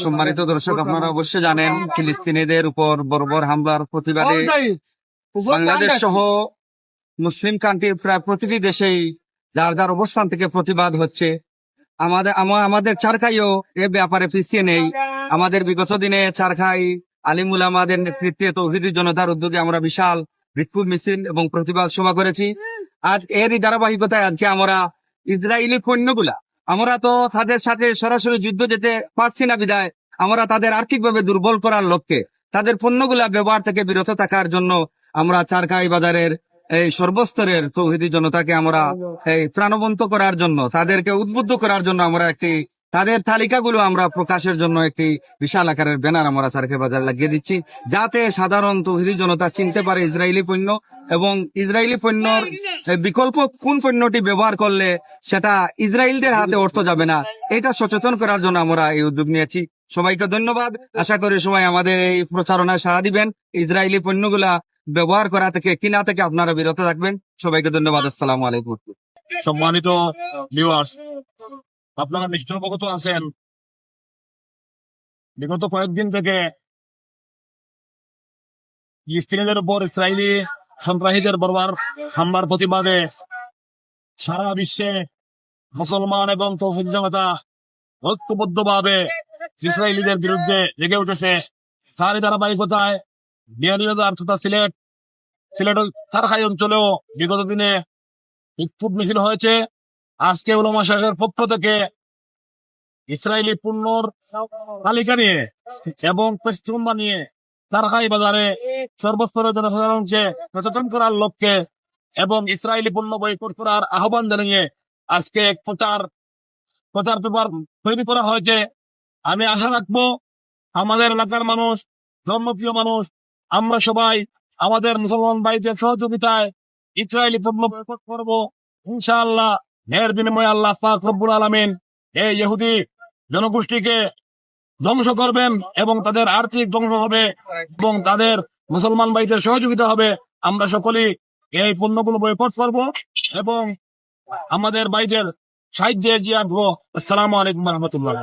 সম্মানিত দর্শক, আপনারা অবশ্যই জানেন, ফিলিস্তিনিদের উপর বর্বর হামলার প্রতিবাদে বাংলাদেশ সহ মুসলিম কান্ট্রি প্রায় প্রতিটি দেশেই যার যার অবস্থান থেকে প্রতিবাদ হচ্ছে। আমাদের আমাদের চারখাইও এ ব্যাপারে পিছিয়ে নেই। আমাদের বিগত দিনে চারখাই আলিমুল আমাদের নেতৃত্বে তৌহিদি জনতার উদ্যোগে আমরা বিশাল বিক্ষোভ মিছিল এবং প্রতিবাদ সভা করেছি। আজ এরই ধারাবাহিকতায় আজকে আমরা ইসরায়েলি পণ্যগুলা আমরা তো তাদের সাথে সরাসরি যুদ্ধ যেতে পারছি না বিদায়। আমরা তাদের আর্থিকভাবে দুর্বল করার লক্ষ্যে, তাদের পণ্যগুলা ব্যবহার থেকে বিরত থাকার জন্য আমরা চারকাই বাজারের এই সর্বস্তরের তৌহিদি জনতাকে আমরা এই প্রাণবন্ত করার জন্য, তাদেরকে উদ্বুদ্ধ করার জন্য আমরা একটি তাদের তালিকাগুলো আমরা প্রকাশের জন্য একটি বিশাল আকারের ব্যানার আমরা চারখে বাজার লাগিয়ে দিচ্ছি, যাতে সাধারণ তৌহিদি জনতা চিনতে পারে ইসরায়েলি পণ্য এবং ইসরায়েলি পণ্যর বিকল্প কোন পণ্যটি ব্যবহার করলে সেটা ইসরায়েলদের হাতে অর্থ যাবে না, এটা সচেতন করার জন্য আমরা এই উদ্যোগ নিয়েছি। সবাইকে ধন্যবাদ। আশা করি সবাই আমাদের এই প্রচারণায় সাড়া দিবেন। ইসরায়েলি পণ্যগুলা ব্যবহার করা থেকে, কিনা থেকে আপনারা বিরত থাকবেন। সবাইকে ধন্যবাদ। আসসালামু আলাইকুম। সম্মানিত ভিউয়ার্স আপনারা নিশ্চয় অবগত আছেন। বিগত কয়েকদিন থেকে ফিলিস্তিনিদের উপর ইসরায়েলি সন্ত্রাসীদের বর্বার হামলার প্রতিবাদে সারা বিশ্বে মুসলমান এবং তৌহিদ জনতা ঐক্যবদ্ধভাবে ইসরায়েলিদের বিরুদ্ধে জেগে উঠেছে। তারই ধারাবাহিকতায় বিহারিবাজার তথা সিলেট সিলেট কারখাই অঞ্চলেও বিগত দিনে বিক্ষোভ মিছিল হয়েছে। আজকে উলামা শাহের পক্ষ থেকে ইসরায়েলি পণ্যর তালিকা নিয়ে এবং পেস্টুম্বা নিয়ে কারখাই বাজারে সর্বস্তরের জনসাধারণকে সচেতন করার লক্ষ্যে এবং ইসরায়েলি পণ্য বয়কট করার আহ্বান জানিয়ে আজকে এক প্রচার প্রচার পেপার তৈরি করা হয়েছে। আমি আশা রাখব আমাদের এলাকার মানুষ, ধর্মপ্রিয় মানুষ, আমরা সবাই আমাদের মুসলমান ভাইদের সহযোগিতায় ইসরায়েলি পণ্য বয়কট করব। ইনশাআল্লাহ এর বিনিময়ে আল্লাহ আলমিন এই ইহুদি জনগোষ্ঠীকে ধ্বংস করবেন এবং তাদের আর্থিক ধ্বংস হবে এবং তাদের মুসলমান ভাইদের সহযোগিতা হবে। আমরা সকলেই এই পণ্যগুলো বয়কট করব এবং আমাদের বাইজের সাহায্যে জিয়াবো আসসালামু আলাইকুম রহমতুল্লাহ।